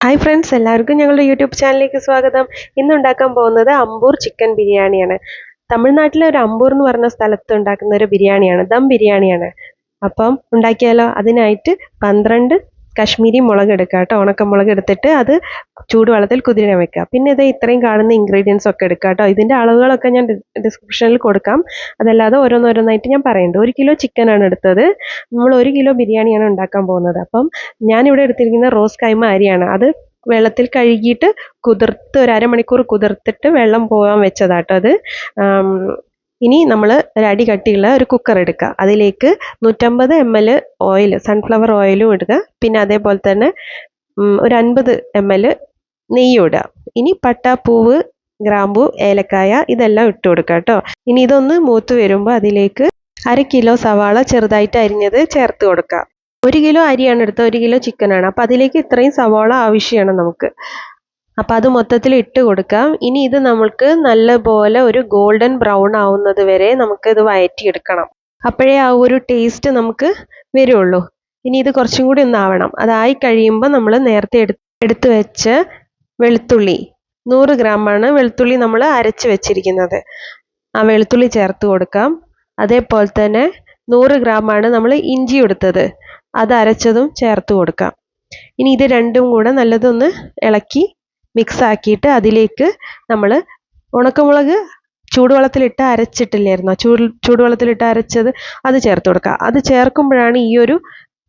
Hi friends എല്ലാവർക്കും ഞങ്ങളുടെ YouTube ചാനലിലേക്ക് സ്വാഗതം. ഇന്ന് ഉണ്ടാക്കാൻ പോകുന്നത് അമ്പൂർ ചിക്കൻ ബിരിയാണിയാണ്. തമിഴ്നാട്ടിലെ ഒരു അമ്പൂർ എന്ന് പറഞ്ഞ സ്ഥലത്ത് ഉണ്ടാക്കുന്ന ഒരു ബിരിയാണിയാണ്. ദം ബിരിയാണിയാണ്. അപ്പം ഉണ്ടാക്കിയാലോ? അതിനായിട്ട് പന്ത്രണ്ട് കശ്മീരി മുളക് എടുക്കുക കേട്ടോ. ഉണക്കമുളക് എടുത്തിട്ട് അത് ചൂടുവെള്ളത്തിൽ കുതിരാൻ വെക്കുക. പിന്നെ ഇത് ഇത്രയും കാണുന്ന ഇൻഗ്രീഡിയൻസ് ഒക്കെ എടുക്കുക കേട്ടോ. ഇതിന്റെ അളവുകളൊക്കെ ഞാൻ ഡിസ്ക്രിപ്ഷനിൽ കൊടുക്കാം. അതല്ലാതെ ഓരോന്നോരോന്നായിട്ട് ഞാൻ പറയുന്നുണ്ട് ഒരു കിലോ ചിക്കനാണ് എടുത്തത്. നമ്മൾ ഒരു കിലോ ബിരിയാണിയാണ് ഉണ്ടാക്കാൻ പോകുന്നത്. അപ്പം ഞാനിവിടെ എടുത്തിരിക്കുന്ന റോസ് കൈമ അരിയാണ്. അത് വെള്ളത്തിൽ കഴുകിയിട്ട് കുതിർത്ത് ഒരു അരമണിക്കൂർ കുതിർത്തിട്ട് വെള്ളം പോകാൻ വെച്ചതാട്ടോ അത്. ഇനി നമ്മൾ ഒരടി കട്ടിയുള്ള ഒരു കുക്കർ എടുക്കുക. അതിലേക്ക് നൂറ്റമ്പത് എം എൽ ഓയിൽ സൺഫ്ലവർ ഓയിലും ഇടുക. പിന്നെ അതേപോലെ തന്നെ ഒരു അൻപത് എം എൽ നെയ്യും ഇടുക. ഇനി പട്ട പൂവ് ഗ്രാമ്പു ഏലക്കായ ഇതെല്ലാം ഇട്ട് കൊടുക്കുക കേട്ടോ. ഇനി ഇതൊന്ന് മൂത്ത് വരുമ്പോൾ അതിലേക്ക് അര കിലോ സവാള ചെറുതായിട്ട് അരിഞ്ഞത് ചേർത്ത് കൊടുക്കുക. ഒരു കിലോ അരിയാണ് എടുത്തത് ഒരു കിലോ ചിക്കനാണ് അപ്പം അതിലേക്ക് ഇത്രയും സവാള ആവശ്യമാണ് നമുക്ക്. അപ്പം അത് മൊത്തത്തിൽ ഇട്ട് കൊടുക്കാം. ഇനി ഇത് നമ്മൾക്ക് നല്ലപോലെ ഒരു ഗോൾഡൻ ബ്രൗൺ ആവുന്നത് വരെ നമുക്ക് ഇത് വഴറ്റിയെടുക്കണം അപ്പോഴേ ആ ഒരു ടേസ്റ്റ് നമുക്ക് വരുള്ളൂ. ഇനി ഇത് കുറച്ചും കൂടി ഒന്ന് ആവണം അതായി കഴിയുമ്പോൾ നമ്മൾ നേരത്തെ എടുത്ത് എടുത്തു വെച്ച വെളുത്തുള്ളി. നൂറ് ഗ്രാമാണ് വെളുത്തുള്ളി നമ്മൾ അരച്ച് വെച്ചിരിക്കുന്നത്. ആ വെളുത്തുള്ളി ചേർത്ത് കൊടുക്കാം. അതേപോലെ തന്നെ നൂറ് ഗ്രാമാണ് നമ്മൾ ഇഞ്ചി എടുത്തത്. അത് അരച്ചതും ചേർത്ത് കൊടുക്കാം. ഇനി ഇത് രണ്ടും കൂടെ നല്ലതൊന്ന് ഇളക്കി മിക്സ് ആക്കിയിട്ട് അതിലേക്ക് നമ്മൾ ഉണക്കമുളക് ചൂടുവെള്ളത്തിലിട്ട് അരച്ചിട്ടില്ലായിരുന്നോ? ചൂട് ചൂടുവെള്ളത്തിലിട്ട് അരച്ചത് അത് ചേർത്ത് കൊടുക്കുക. അത് ചേർക്കുമ്പോഴാണ് ഈ ഒരു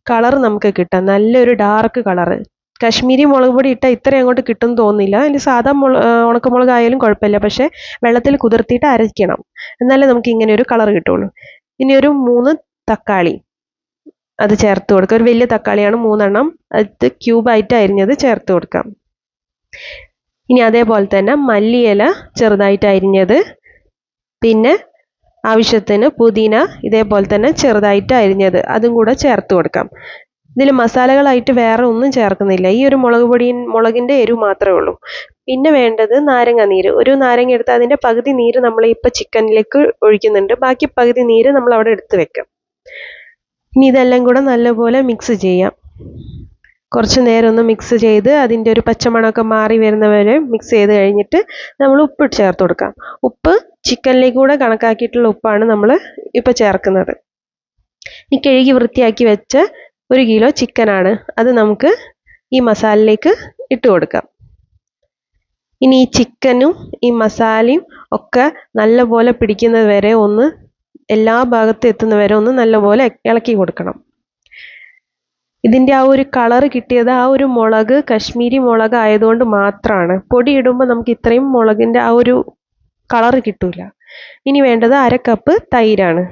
കളർ നമുക്ക് കിട്ടുക. നല്ലൊരു ഡാർക്ക് കളറ്. കാശ്മീരി മുളക് പൊടി ഇട്ടാൽ ഇത്രയും അങ്ങോട്ട് കിട്ടും തോന്നില്ല അതിന് സാധാ മുള ഉണക്കമുളക് ആയാലും കുഴപ്പമില്ല. പക്ഷേ വെള്ളത്തിൽ കുതിർത്തിയിട്ട് അരയ്ക്കണം. എന്നാലേ നമുക്ക് ഇങ്ങനെ ഒരു കളർ കിട്ടുള്ളൂ. ഇനി ഒരു മൂന്ന് തക്കാളി അത് ചേർത്ത് കൊടുക്കുക. ഒരു വലിയ തക്കാളിയാണ് മൂന്നെണ്ണം. അത് ക്യൂബായിട്ട് അരിഞ്ഞത്. ചേർത്ത് കൊടുക്കാം. ഇനി അതേപോലെ തന്നെ മല്ലിയില ചെറുതായിട്ട് അരിഞ്ഞത്. പിന്നെ ആവശ്യത്തിന് പുതിന ഇതേപോലെ തന്നെ ചെറുതായിട്ട് അരിഞ്ഞത്. അതും കൂടെ ചേർത്ത് കൊടുക്കാം. ഇതിൽ മസാലകളായിട്ട് വേറെ ഒന്നും ചേർക്കുന്നില്ല. ഈ ഒരു മുളക് പൊടി മുളകിന്റെ എരിവ് മാത്രമേ ഉള്ളൂ. പിന്നെ വേണ്ടത് നാരങ്ങ നീര്. ഒരു നാരങ്ങ എടുത്ത് അതിന്റെ പകുതി നീര് നമ്മൾ ഇപ്പോൾ ചിക്കനിലേക്ക് ഒഴിക്കുന്നുണ്ട്. ബാക്കി പകുതി നീര് നമ്മൾ അവിടെ എടുത്ത് വെക്കാം. ഇനി ഇതെല്ലാം കൂടെ നല്ലപോലെ മിക്സ് ചെയ്യാം. കുറച്ച് നേരം ഒന്ന് മിക്സ് ചെയ്ത് അതിന്റെ ഒരു പച്ചമണമൊക്കെ മാറി വരുന്നവരെ മിക്സ് ചെയ്ത് കഴിഞ്ഞിട്ട് നമ്മൾ ഉപ്പ് ചേർത്ത് കൊടുക്കാം. ഉപ്പ് ചിക്കനിലേക്ക് കൂടെ കണക്കാക്കിയിട്ടുള്ള ഉപ്പാണ് നമ്മൾ ഇപ്പോൾ ചേർക്കുന്നത്. ഈ കഴുകി വൃത്തിയാക്കി വെച്ച ഒരു കിലോ ചിക്കനാണ് അത് നമുക്ക് ഈ മസാലയിലേക്ക് ഇട്ട് കൊടുക്കാം. ഇനി ഈ ചിക്കനും ഈ മസാലയും ഒക്കെ നല്ലപോലെ പിടിക്കുന്നത് വരെ ഒന്ന് എല്ലാ ഭാഗത്തും എത്തുന്ന വരെ ഒന്ന് നല്ലപോലെ ഇളക്കി കൊടുക്കണം. ഇതിന്റെ ആ ഒരു കളറ് കിട്ടിയത് ആ ഒരു മുളക് കശ്മീരി മുളക് ആയതുകൊണ്ട് മാത്രമാണ് പൊടി ഇടുമ്പോൾ നമുക്ക് ഇത്രയും മുളകിന്റെ ആ ഒരു കളർ കിട്ടില്ല ഇനി വേണ്ടത് അര കപ്പ് തൈരാണ്.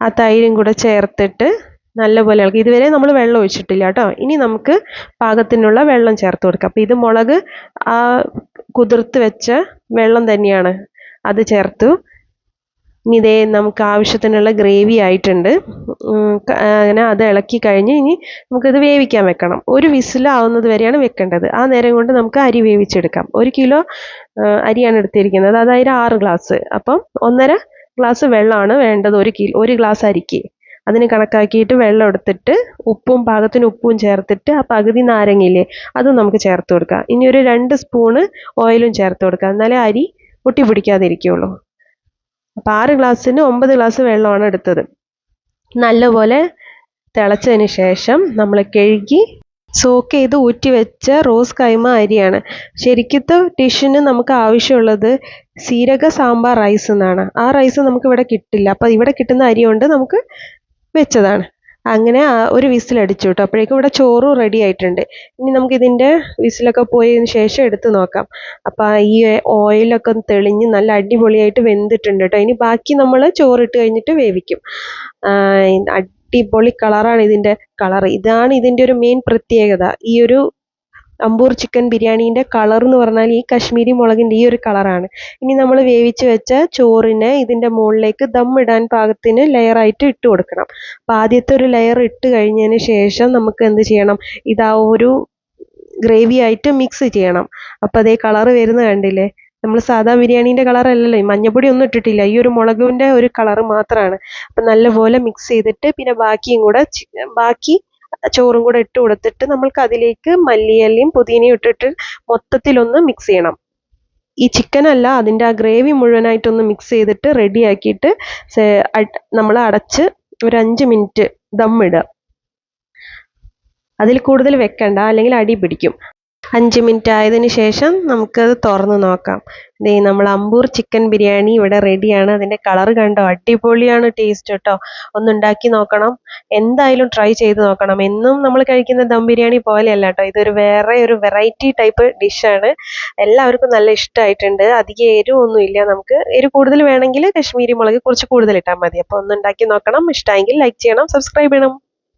ആ തൈരും കൂടെ ചേർത്തിട്ട് നല്ലപോലെ ഇളക്കി. ഇതുവരെ നമ്മൾ വെള്ളം ഒഴിച്ചിട്ടില്ല കേട്ടോ. ഇനി നമുക്ക് പാകത്തിനുള്ള വെള്ളം ചേർത്ത് കൊടുക്കാം. അപ്പോൾ ഇത് മുളക് ആ കുതിർത്ത് വെച്ച വെള്ളം തന്നെയാണ് അത് ചേർത്തു. ഇനി ഇതേ നമുക്ക് ആവശ്യത്തിനുള്ള ഗ്രേവി ആയിട്ടുണ്ട്. അങ്ങനെ അത് ഇളക്കി കഴിഞ്ഞ് ഇനി നമുക്കിത് വേവിക്കാൻ വെക്കണം. ഒരു വിസിലാവുന്നത് വരെയാണ് വെക്കേണ്ടത്. ആ നേരം കൊണ്ട് നമുക്ക് അരി വേവിച്ചെടുക്കാം. ഒരു കിലോ അരിയാണ് എടുത്തിരിക്കുന്നത്. അതായത് ആറ് ഗ്ലാസ്. അപ്പം ഒന്നര ഗ്ലാസ് വെള്ളമാണ് വേണ്ടത് ഒരു കിലോ ഒരു ഗ്ലാസ് അരിക്ക്. അതിന് കണക്കാക്കിയിട്ട് വെള്ളം എടുത്തിട്ട് ഉപ്പും പാകത്തിന് ഉപ്പും ചേർത്തിട്ട് ആ പകുതി നാരങ്ങയില്ലേ അതും നമുക്ക് ചേർത്ത് കൊടുക്കാം. ഇനി ഒരു രണ്ട് സ്പൂണ് ഓയിലും ചേർത്ത് കൊടുക്കാം. എന്നാലേ അരി ഒട്ടി പിടിക്കാതിരിക്കുള്ളൂ അപ്പോൾ ആറ് ഗ്ലാസ്സിന് ഒമ്പത് ഗ്ലാസ് വെള്ളമാണ് എടുത്തത്. നല്ലപോലെ തിളച്ചതിന് ശേഷം നമ്മൾ കഴുകി സോക്ക് ചെയ്ത് ഊറ്റി വെച്ച റോസ് കൈമ അരിയാണ്. ശരിക്കത്തെ ഡിഷിന് നമുക്ക് ആവശ്യമുള്ളത് സീരക സാമ്പാർ റൈസ് എന്നാണ്. ആ റൈസ് നമുക്ക് ഇവിടെ കിട്ടില്ല. അപ്പോൾ ഇവിടെ കിട്ടുന്ന അരി കൊണ്ട് നമുക്ക് വെച്ചതാണ്. അങ്ങനെ ഒരു വിസിൽ അടിച്ചു കേട്ടോ. അപ്പോഴേക്കും ഇവിടെ ചോറും റെഡി ആയിട്ടുണ്ട്. ഇനി നമുക്ക് ഇതിന്റെ വിസിലൊക്കെ പോയതിന് ശേഷം എടുത്ത് നോക്കാം. അപ്പോൾ ഈ ഓയിലൊക്കെ തെളിഞ്ഞ് നല്ല അടിപൊളിയായിട്ട് വെന്തിട്ടുണ്ട് കേട്ടോ. ഇനി ബാക്കി നമ്മൾ ചോറിട്ട് കഴിഞ്ഞിട്ട് വേവിക്കും. അടിപൊളി കളറാണ് ഇതിന്റെ കളർ ഇതാണ് ഇതിന്റെ ഒരു മെയിൻ പ്രത്യേകത. ഈ ഒരു അമ്പൂർ ചിക്കൻ ബിരിയാണീന്റെ കളർ എന്ന് പറഞ്ഞാൽ ഈ കശ്മീരി മുളകിന്റെ ഈ ഒരു കളറാണ് ഇനി നമ്മൾ വേവിച്ച് വെച്ച ചോറിനെ ഇതിന്റെ മുകളിലേക്ക് ദം ഇടാൻ പാകത്തിന് ലെയറായിട്ട് ഇട്ട് കൊടുക്കണം. അപ്പോൾ ആദ്യത്തെ ഒരു ലെയർ ഇട്ട് കഴിഞ്ഞതിന് ശേഷം നമുക്ക് എന്ത് ചെയ്യണം? ഇതാ ഒരു ഗ്രേവി ആയിട്ട് മിക്സ് ചെയ്യണം. അപ്പോൾ അതേ കളർ വരുന്നത് കണ്ടില്ലേ? നമ്മൾ സാധാ ബിരിയാണീന്റെ കളർ അല്ലല്ലോ ഈ മഞ്ഞപ്പൊടി ഒന്നും ഇട്ടിട്ടില്ല. ഈ ഒരു മുളകിന്റെ ഒരു കളർ മാത്രമാണ് അപ്പം നല്ലപോലെ മിക്സ് ചെയ്തിട്ട് പിന്നെ ബാക്കിയും കൂടെ ബാക്കി ചോറും കൂടെ ഇട്ട് കൊടുത്തിട്ട് നമ്മൾക്ക് അതിലേക്ക് മല്ലിയിലയും പുതിനയും ഇട്ടിട്ട് മൊത്തത്തിലൊന്ന് മിക്സ് ചെയ്യണം. ഈ ചിക്കൻ അല്ല അതിന്റെ ആ ഗ്രേവി മുഴുവനായിട്ടൊന്ന് മിക്സ് ചെയ്തിട്ട് റെഡി ആക്കിയിട്ട് നമ്മൾ അടച്ച് ഒരു അഞ്ച് മിനിറ്റ് ദം ഇടുക. അതിൽ കൂടുതൽ വെക്കണ്ട അല്ലെങ്കിൽ അടി പിടിക്കും. അഞ്ച് മിനിറ്റ് ആയതിനു ശേഷം നമുക്കത് തുറന്ന് നോക്കാം. ദേ നമ്മൾ അമ്പൂർ ചിക്കൻ ബിരിയാണി ഇവിടെ റെഡിയാണ്. അതിന്റെ കളർ കണ്ടോ? അടിപൊളിയാണ് ടേസ്റ്റ് കേട്ടോ. ഒന്നുണ്ടാക്കി നോക്കണം. എന്തായാലും ട്രൈ ചെയ്ത് നോക്കണം. എന്നും നമ്മൾ കഴിക്കുന്ന ദം ബിരിയാണി പോലെയല്ല കേട്ടോ. ഇതൊരു വേറെ ഒരു വെറൈറ്റി ടൈപ്പ് ഡിഷാണ്. എല്ലാവർക്കും നല്ല ഇഷ്ടമായിട്ടുണ്ട്. അധികം ഇല്ല നമുക്ക്. എരിവ് കൂടുതൽ വേണമെങ്കിൽ കശ്മീരി മുളക് കുറച്ച് കൂടുതൽ ഇട്ടാൽ മതി. അപ്പോൾ ഒന്നുണ്ടാക്കി നോക്കണം. ഇഷ്ടമായെങ്കിൽ ലൈക്ക് ചെയ്യണം സബ്സ്ക്രൈബ് ചെയ്യണം.